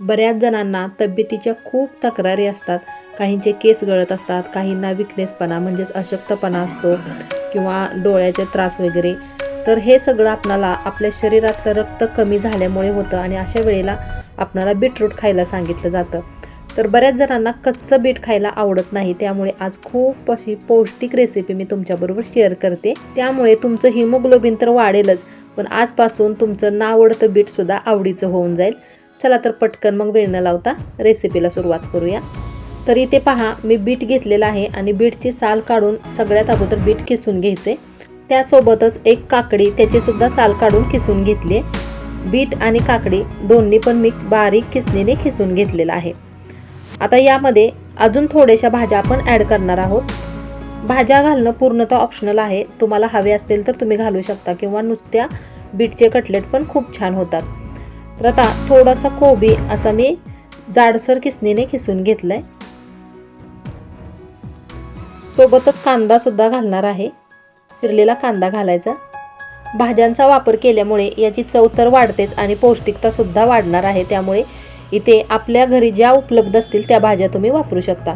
बऱ्याच जणांना तब्येतीच्या खूप तक्रारी असतात. काहींचे केस गळत असतात काहींना विकनेसपणा म्हणजेच अशक्तपणा असतो किंवा डोळ्याचे त्रास वगैरे. तर हे सगळं आपणाला आपल्या शरीरातलं रक्त कमी झाल्यामुळे होतं आणि अशा वेळेला आपणाला बीटरूट खायला सांगितलं जातं. तर बऱ्याच जणांना कच्चं बीट खायला आवडत नाही त्यामुळे आज खूप अशी पौष्टिक रेसिपी मी तुमच्याबरोबर शेअर करते. त्यामुळे तुमचं हिमोग्लोबिन तर वाढेलच पण आजपासून तुमचं नावडतं बीटसुद्धा आवडीचं होऊन जाईल. चला तर पटकन मग वेळ न लावता रेसिपीला सुरुवात करूया. तर इथे पहा मी बीट घेतलेलं आहे आणि बीटची साल काढून सगळ्यात अगोदर बीट किसून घ्यायचे. त्यासोबतच एक काकडी त्याची सुद्धा साल काढून किसून घेतली. बीट आणि काकडी दोन्ही पण मी बारीक किसणीने खिसून घेतलेलं आहे. आता यामध्ये अजून थोड्याशा भाज्या आपण ॲड करणार आहोत. भाज्या घालणं पूर्णतः ऑप्शनल आहे. तुम्हाला हवे असतील तर तुम्ही घालू शकता किंवा नुसत्या बीटचे कटलेट पण खूप छान होतात. तर आता थोडासा कोबी असा मी जाडसर किसणीने किसून घेतलाय. सोबतच कांदा सुद्धा घालणार आहे. चिरलेला कांदा घालायचा. भाज्यांचा वापर केल्यामुळे याची चव तर वाढतेच आणि पौष्टिकता सुद्धा वाढणार आहे. त्यामुळे इथे आपल्या घरी ज्या उपलब्ध असतील त्या भाज्या तुम्ही वापरू शकता.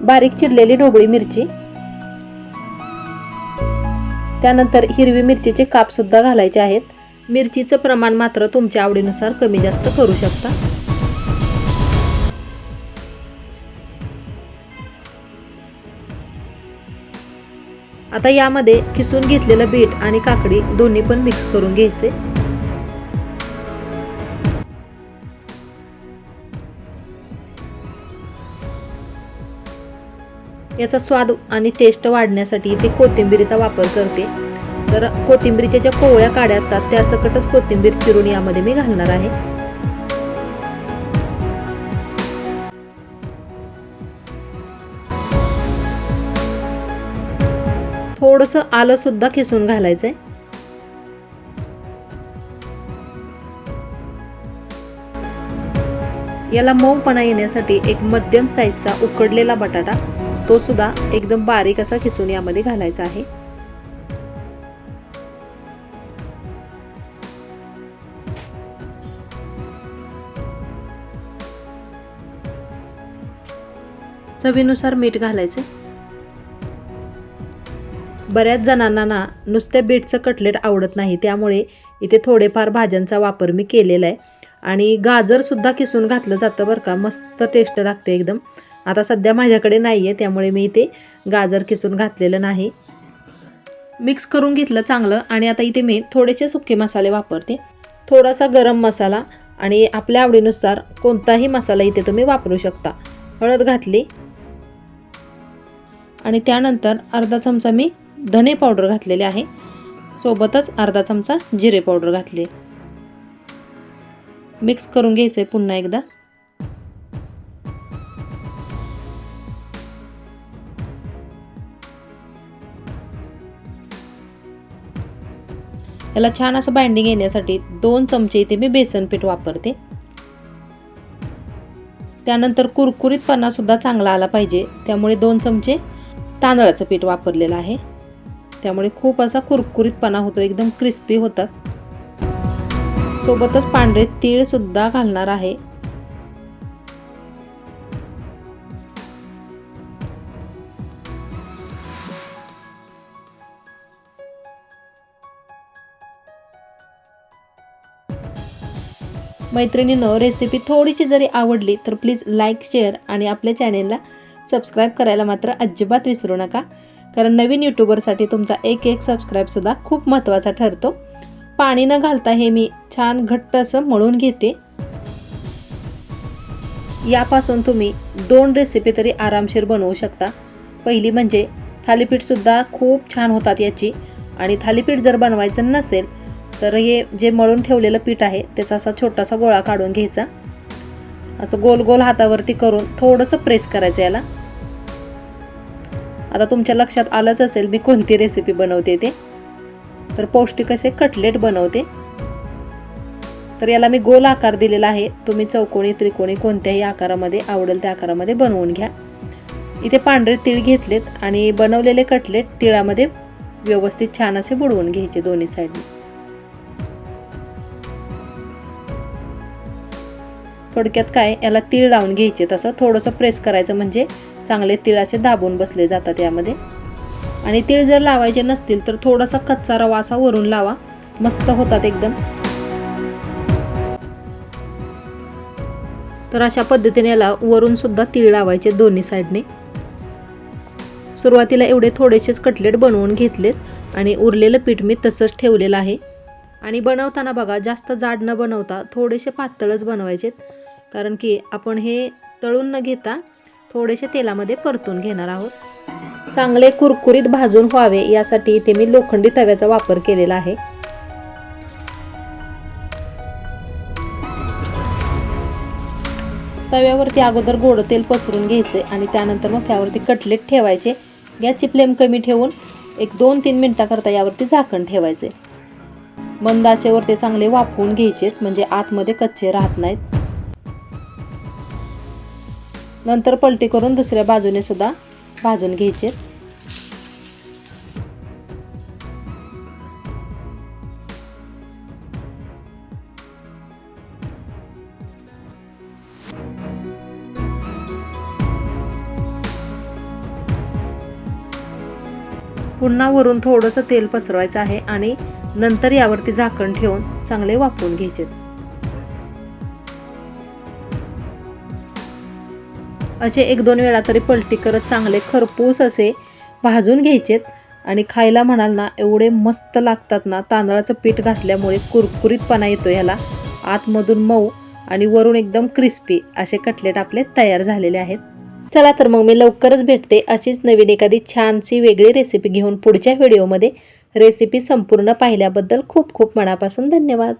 बारीक चिरलेली ढोबळी मिरची. त्यानंतर हिरवी मिरचीचे काप सुद्धा घालायचे आहेत. मिरचीचं प्रमाण मात्र तुमच्या आवडीनुसार कमी जास्त करू शकता. आता यामध्ये किसून घेतलेलं बीट आणि काकडी दोन्ही पण मिक्स करून घ्यायचे. याचा स्वाद आणि टेस्ट वाढण्यासाठी इथे कोथिंबिरीचा वापर करते. तर कोथिंबीरीच्या ज्या कोवळ्या काड्या असतात त्या सकटच कोथिंबीर चिरून यामध्ये मी घालणार आहे. थोडंसं आलं सुद्धा खिसून घालायचंय. याला मऊपणा येण्यासाठी एक मध्यम साईजचा उकडलेला बटाटा तो सुद्धा एकदम बारीक असा खिसून यामध्ये घालायचा आहे. चवीनुसार मीठ घालायचे. बऱ्याच जणांना ना नुसत्या बीटचं कटलेट आवडत नाही त्यामुळे इथे थोडेफार भाज्यांचा वापर मी केलेला आहे. आणि गाजरसुद्धा किसून घातलं जातं बरं का मस्त टेस्ट लागते एकदम. आता सध्या माझ्याकडे नाही आहे त्यामुळे मी इथे गाजर किसून घातलेलं नाही. मिक्स करून घेतलं चांगलं आणि आता इथे मी थोडेसे सुके मसाले वापरते. थोडासा गरम मसाला आणि आपल्या आवडीनुसार कोणताही मसाला इथे तुम्ही वापरू शकता. हळद घातली. आणि त्यानंतर अर्धा चमचा मी धने पावडर घातलेले आहे. सोबतच अर्धा चमचा जिरे पावडर घातली. मिक्स करून घ्यायचं आहे पुन्हा एकदा. याला छान असं बाइंडिंग येण्यासाठी दोन चमचे इथे मी बेसन पीठ वापरते. त्यानंतर कुरकुरीतपणा सुद्धा चांगला आला पाहिजे. त्यामुळे दोन चमचे तांदळाचं पीठ वापरलेलं आहे. त्यामुळे खूप असा कुरकुरीतपणा होतो एकदम क्रिस्पी होतात. सोबतच पांढरे तीळ सुद्धा घालणार आहे. मैत्रिणीनं रेसिपी थोडीशी जरी आवडली तर प्लीज लाईक शेअर आणि आपल्या चॅनेलला सबस्क्राईब करायला मात्र अजिबात विसरू नका. कारण नवीन यूट्यूबरसाठी तुमचा एक एक सबस्क्राईबसुद्धा खूप महत्त्वाचा ठरतो. पाणी न घालता हे मी छान घट्ट असं मळून घेते. यापासून तुम्ही दोन रेसिपी तरी आरामशीर बनवू शकता. पहिली म्हणजे थालीपीठसुद्धा खूप छान होतात याची. आणि थालीपीठ जर बनवायचं नसेल तर हे जे मळून ठेवलेलं पीठ आहे त्याचा असा छोटासा गोळा काढून घ्यायचा. असं गोल गोल हातावरती करून थोडंसं प्रेस करायचं याला. आता तुमच्या लक्षात आलंच असेल मी कोणती रेसिपी बनवते ते. तर पौष्टिक असे कटलेट बनवते. तर याला मी गोल आकार दिलेला आहे. तुम्ही चौकोनी त्रिकोणी कोणत्याही आकारामध्ये आवडेल त्या आकारामध्ये बनवून घ्या. इथे पांढरे तीळ घेतलेत आणि बनवलेले कटलेट तिळामध्ये व्यवस्थित छान असे बुडवून घ्यायचे दोन्ही साईडने थोडक्यात काय याला तीळ लावून घ्यायचे. तसं थोडंसं प्रेस करायचं म्हणजे चांगले तीळ असे दाबून बसले जातात यामध्ये. आणि तीळ जर लावायचे नसतील तर थोडासा कच्चा रवा असा वरून लावा. मस्त होतात एकदम. तर अशा पद्धतीने याला वरून सुद्धा तीळ लावायचे दोन्ही साईडने. सुरुवातीला एवढे थोडेसेच कटलेट बनवून घेतलेत आणि उरलेलं पीठ मी तसंच ठेवलेलं आहे. आणि बनवताना बघा जास्त जाड न बनवता थोडेसे पातळच बनवायचेत. कारण की आपण हे तळून न घेता थोडेसे तेलामध्ये परतून घेणार आहोत. चांगले कुरकुरीत भाजून व्हावे यासाठी इथे मी लोखंडी तव्याचा वापर केलेला आहे. तव्यावरती अगोदर गोड तेल पसरून घ्यायचे आणि त्यानंतर मग त्यावरती कटलेट ठेवायचे. गॅसची फ्लेम कमी ठेवून एक दोन तीन मिनटाकरता यावरती झाकण ठेवायचे. मंदाचेवर ते चांगले वाफवून घ्यायचेत म्हणजे आतमध्ये कच्चे राहत नाहीत. नंतर पलटी करून दुसऱ्या बाजूने सुद्धा भाजून घ्यायचे. पुन्हा वरून थोडंसं तेल पसरवायचं आहे आणि नंतर यावरती झाकण ठेवून चांगले वाफवून घ्यायचे. असे एक दोन वेळा तरी पलटी करत चांगले खरपूस असे भाजून घ्यायचेत. आणि खायला म्हणाल ना एवढे मस्त लागतात ना तांदळाचं पीठ घातल्यामुळे कुरकुरीतपणा येतो याला आतमधून मऊ आणि वरून एकदम क्रिस्पी असे कटलेट आपले तयार झालेले आहेत. चला तर मग मी लवकरच भेटते अशीच नवीन एखादी छानशी वेगळी रेसिपी घेऊन पुढच्या व्हिडिओमध्ये रेसिपी संपूर्ण पाहिल्याबद्दल खूप खूप मनापासून धन्यवाद.